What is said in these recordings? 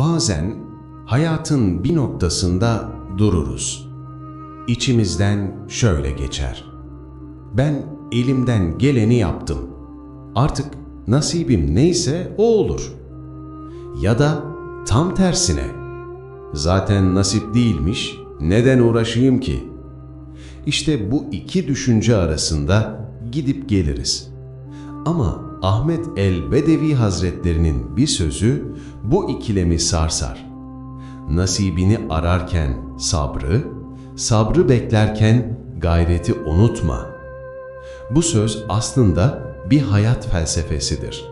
Bazen hayatın bir noktasında dururuz. İçimizden şöyle geçer. Ben elimden geleni yaptım. Artık nasibim neyse o olur. Ya da tam tersine. Zaten nasip değilmiş, neden uğraşayım ki? İşte bu iki düşünce arasında gidip geliriz. Ama Ahmet el-Bedevi Hazretlerinin bir sözü bu ikilemi sarsar. Nasibini ararken sabrı, sabrı beklerken gayreti unutma. Bu söz aslında bir hayat felsefesidir.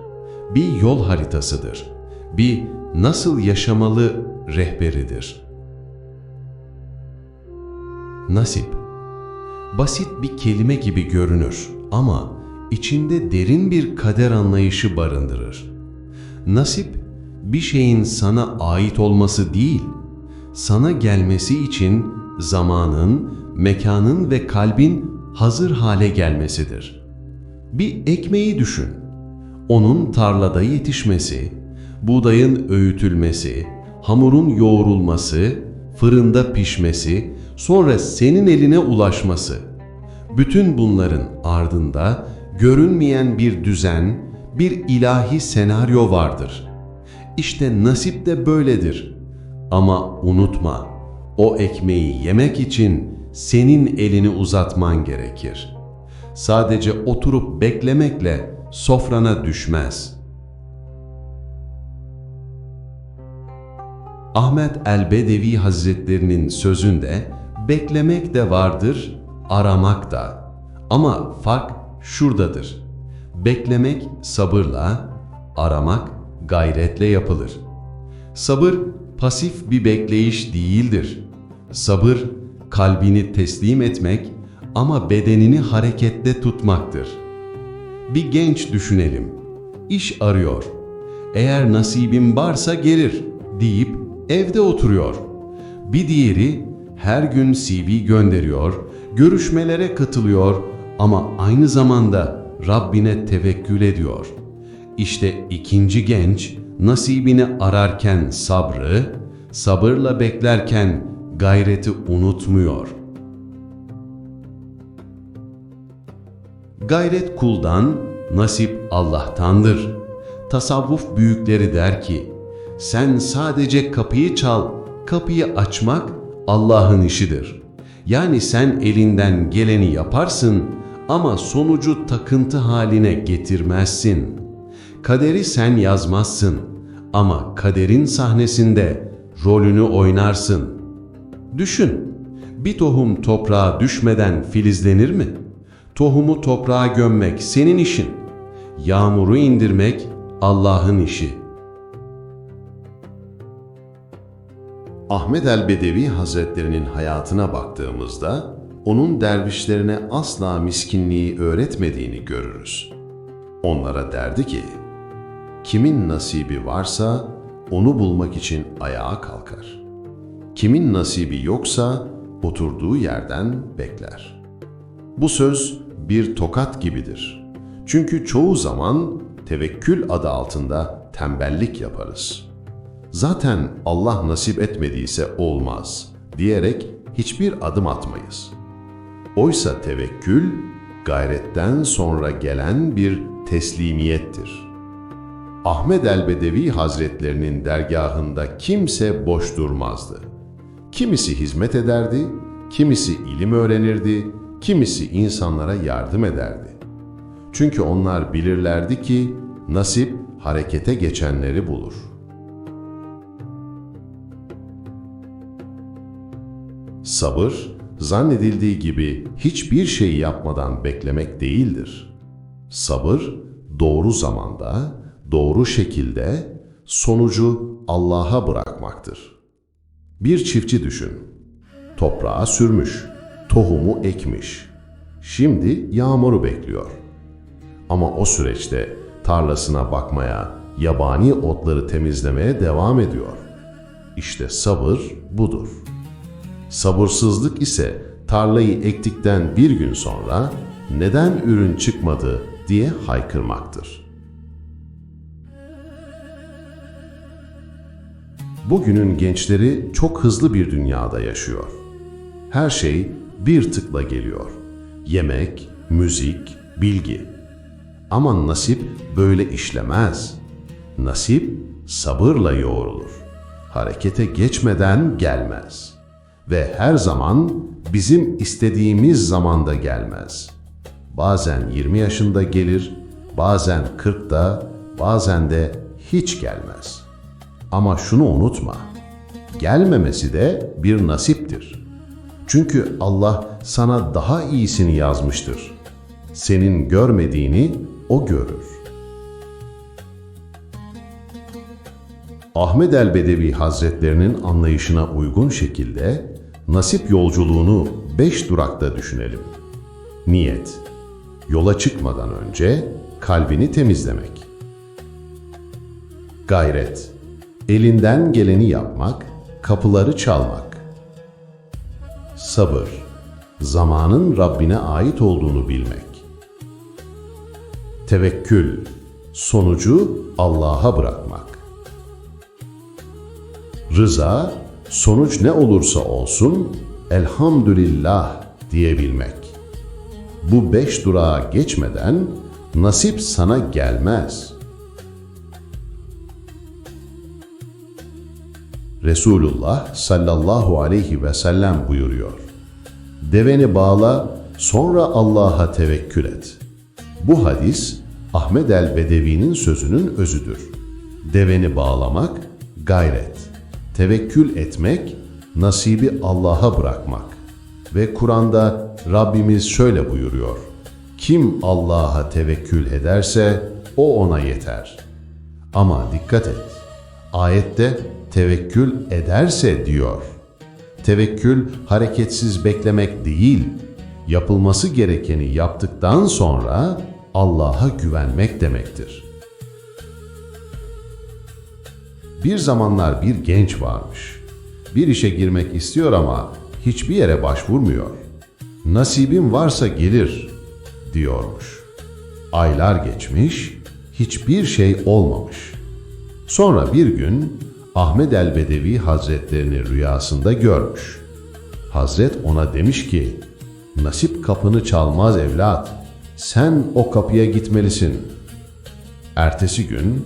Bir yol haritasıdır. Bir nasıl yaşamalı rehberidir. Nasip Basit bir kelime gibi görünür ama içinde derin bir kader anlayışı barındırır. Nasip, bir şeyin sana ait olması değil, sana gelmesi için zamanın, mekanın ve kalbin hazır hale gelmesidir. Bir ekmeği düşün. Onun tarlada yetişmesi, buğdayın öğütülmesi, hamurun yoğrulması, fırında pişmesi, sonra senin eline ulaşması. Bütün bunların ardında görünmeyen bir düzen, bir ilahi senaryo vardır. İşte nasip de böyledir. Ama unutma, o ekmeği yemek için senin elini uzatman gerekir. Sadece oturup beklemekle sofrana düşmez.'' Ahmet el-Bedevi Hazretlerinin sözünde beklemek de vardır, aramak da. Ama fark şuradadır. Beklemek sabırla, aramak gayretle yapılır. Sabır pasif bir bekleyiş değildir. Sabır kalbini teslim etmek ama bedenini harekette tutmaktır. Bir genç düşünelim. İş arıyor. Eğer nasibim varsa gelir deyip evde oturuyor. Bir diğeri her gün CV gönderiyor, görüşmelere katılıyor ama aynı zamanda Rabbine tevekkül ediyor. İşte ikinci genç nasibini ararken sabrı, sabırla beklerken gayreti unutmuyor. Gayret kuldan, nasip Allah'tandır. Tasavvuf büyükleri der ki, sen sadece kapıyı çal, kapıyı açmak Allah'ın işidir. Yani sen elinden geleni yaparsın ama sonucu takıntı haline getirmezsin. Kaderi sen yazmazsın ama kaderin sahnesinde rolünü oynarsın. Düşün, bir tohum toprağa düşmeden filizlenir mi? Tohumu toprağa gömmek senin işin. Yağmuru indirmek Allah'ın işi. Ahmet el-Bedevi Hazretlerinin hayatına baktığımızda onun dervişlerine asla miskinliği öğretmediğini görürüz. Onlara derdi ki, kimin nasibi varsa onu bulmak için ayağa kalkar. Kimin nasibi yoksa oturduğu yerden bekler. Bu söz bir tokat gibidir. Çünkü çoğu zaman tevekkül adı altında tembellik yaparız.'' zaten Allah nasip etmediyse olmaz diyerek hiçbir adım atmayız. Oysa tevekkül, gayretten sonra gelen bir teslimiyettir. Ahmet el-Bedevi Hazretlerinin dergahında kimse boş durmazdı. Kimisi hizmet ederdi, kimisi ilim öğrenirdi, kimisi insanlara yardım ederdi. Çünkü onlar bilirlerdi ki nasip harekete geçenleri bulur.'' Sabır, zannedildiği gibi hiçbir şey yapmadan beklemek değildir. Sabır, doğru zamanda, doğru şekilde sonucu Allah'a bırakmaktır. Bir çiftçi düşün. Toprağa sürmüş, tohumu ekmiş. Şimdi yağmuru bekliyor. Ama o süreçte tarlasına bakmaya, yabani otları temizlemeye devam ediyor. İşte sabır budur. Sabırsızlık ise tarlayı ektikten bir gün sonra neden ürün çıkmadı diye haykırmaktır. Bugünün gençleri çok hızlı bir dünyada yaşıyor. Her şey bir tıkla geliyor. Yemek, müzik, bilgi. Ama nasip böyle işlemez. Nasip sabırla yoğrulur. Harekete geçmeden gelmez. Ve her zaman bizim istediğimiz zamanda gelmez. Bazen 20 yaşında gelir, bazen 40'da, bazen de hiç gelmez. Ama şunu unutma, gelmemesi de bir nasiptir. Çünkü Allah sana daha iyisini yazmıştır. Senin görmediğini O görür. Ahmet el-Bedevi Hazretlerinin anlayışına uygun şekilde nasip yolculuğunu beş durakta düşünelim. Niyet, yola çıkmadan önce kalbini temizlemek. Gayret, elinden geleni yapmak, kapıları çalmak. Sabır, zamanın Rabbine ait olduğunu bilmek. Tevekkül, sonucu Allah'a bırakmak. Rıza, sonuç ne olursa olsun elhamdülillah diyebilmek. Bu beş durağa geçmeden nasip sana gelmez. Resulullah sallallahu aleyhi ve sellem buyuruyor. Deveni bağla, sonra Allah'a tevekkül et. Bu hadis Ahmed el-Bedevi'nin sözünün özüdür. Deveni bağlamak, gayret. Tevekkül etmek, nasibi Allah'a bırakmak. Ve Kur'an'da Rabbimiz şöyle buyuruyor. Kim Allah'a tevekkül ederse o ona yeter. Ama dikkat et. Ayette tevekkül ederse diyor. Tevekkül hareketsiz beklemek değil, yapılması gerekeni yaptıktan sonra Allah'a güvenmek demektir. Bir zamanlar bir genç varmış. Bir işe girmek istiyor ama hiçbir yere başvurmuyor. Nasibim varsa gelir diyormuş. Aylar geçmiş, hiçbir şey olmamış. Sonra bir gün Ahmet el-Bedevi Hazretlerini rüyasında görmüş. Hazret ona demiş ki, nasip kapını çalmaz evlat, sen o kapıya gitmelisin. Ertesi gün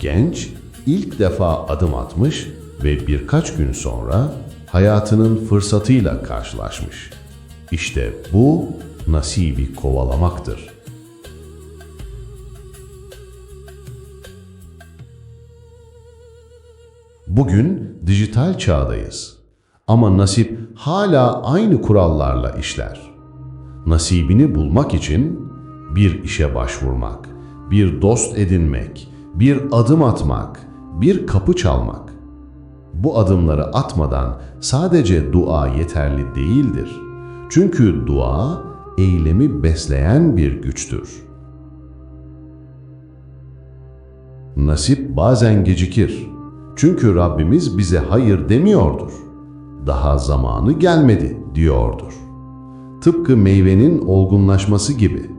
genç ilk defa adım atmış ve birkaç gün sonra hayatının fırsatıyla karşılaşmış. İşte bu nasibi kovalamaktır. Bugün dijital çağdayız. Ama nasip hala aynı kurallarla işler. Nasibini bulmak için bir işe başvurmak, bir dost edinmek, bir adım atmak, bir kapı çalmak. Bu adımları atmadan sadece dua yeterli değildir. Çünkü dua eylemi besleyen bir güçtür. Nasip bazen gecikir. Çünkü Rabbimiz bize hayır demiyordur. Daha zamanı gelmedi diyordur. Tıpkı meyvenin olgunlaşması gibi.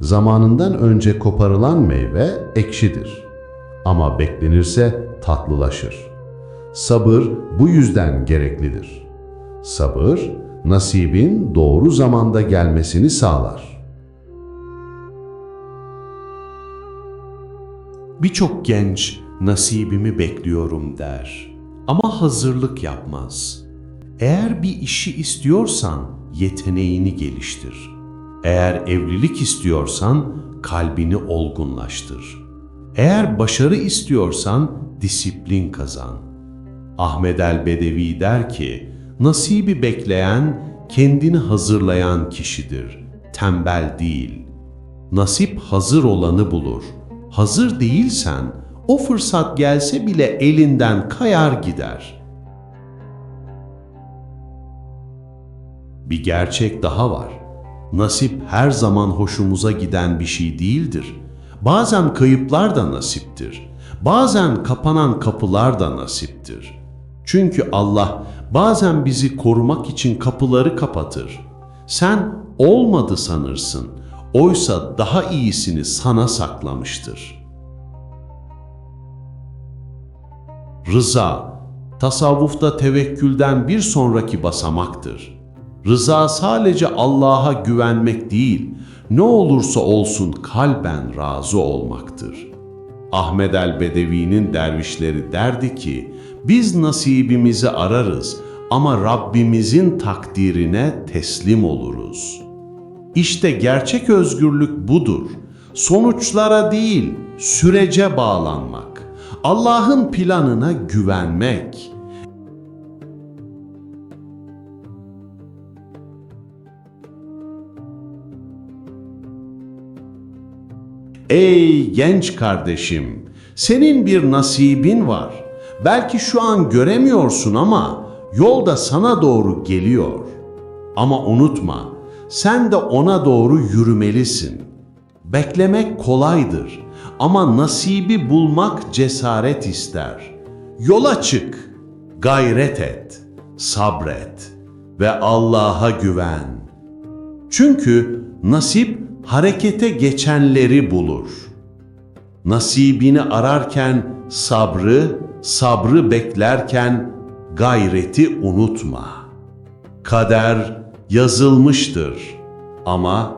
Zamanından önce koparılan meyve ekşidir. Ama beklenirse tatlılaşır. Sabır bu yüzden gereklidir. Sabır, nasibin doğru zamanda gelmesini sağlar. Birçok genç nasibimi bekliyorum der ama hazırlık yapmaz. Eğer bir işi istiyorsan yeteneğini geliştir. Eğer evlilik istiyorsan kalbini olgunlaştır. Eğer başarı istiyorsan disiplin kazan. Ahmed el-Bedevi der ki, nasibi bekleyen kendini hazırlayan kişidir, tembel değil. Nasip hazır olanı bulur. Hazır değilsen o fırsat gelse bile elinden kayar gider. Bir gerçek daha var. Nasip her zaman hoşumuza giden bir şey değildir. Bazen kayıplar da nasiptir. Bazen kapanan kapılar da nasiptir. Çünkü Allah bazen bizi korumak için kapıları kapatır. Sen olmadı sanırsın. Oysa daha iyisini sana saklamıştır. Rıza, Tasavvufta tevekkülden bir sonraki basamaktır. Rıza sadece Allah'a güvenmek değil, ne olursa olsun kalben razı olmaktır. Ahmed el-Bedevi'nin dervişleri derdi ki, biz nasibimizi ararız ama Rabbimizin takdirine teslim oluruz. İşte gerçek özgürlük budur. Sonuçlara değil, sürece bağlanmak. Allah'ın planına güvenmek. Ey genç kardeşim, senin bir nasibin var. Belki şu an göremiyorsun ama yolda sana doğru geliyor. Ama unutma, sen de ona doğru yürümelisin. Beklemek kolaydır ama nasibi bulmak cesaret ister. Yola çık, gayret et, sabret ve Allah'a güven. Çünkü nasip harekete geçenleri bulur. Nasibini ararken sabrı, sabrı beklerken gayreti unutma. Kader yazılmıştır ama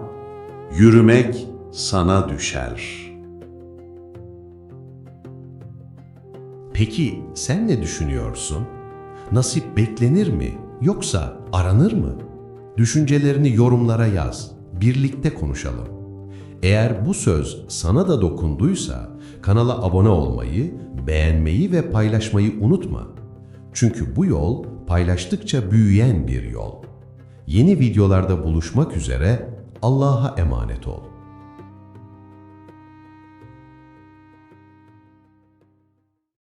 yürümek sana düşer. Peki sen ne düşünüyorsun? Nasip beklenir mi yoksa aranır mı? Düşüncelerini yorumlara yaz. Birlikte konuşalım. Eğer bu söz sana da dokunduysa kanala abone olmayı, beğenmeyi ve paylaşmayı unutma. Çünkü bu yol paylaştıkça büyüyen bir yol. Yeni videolarda buluşmak üzere Allah'a emanet ol.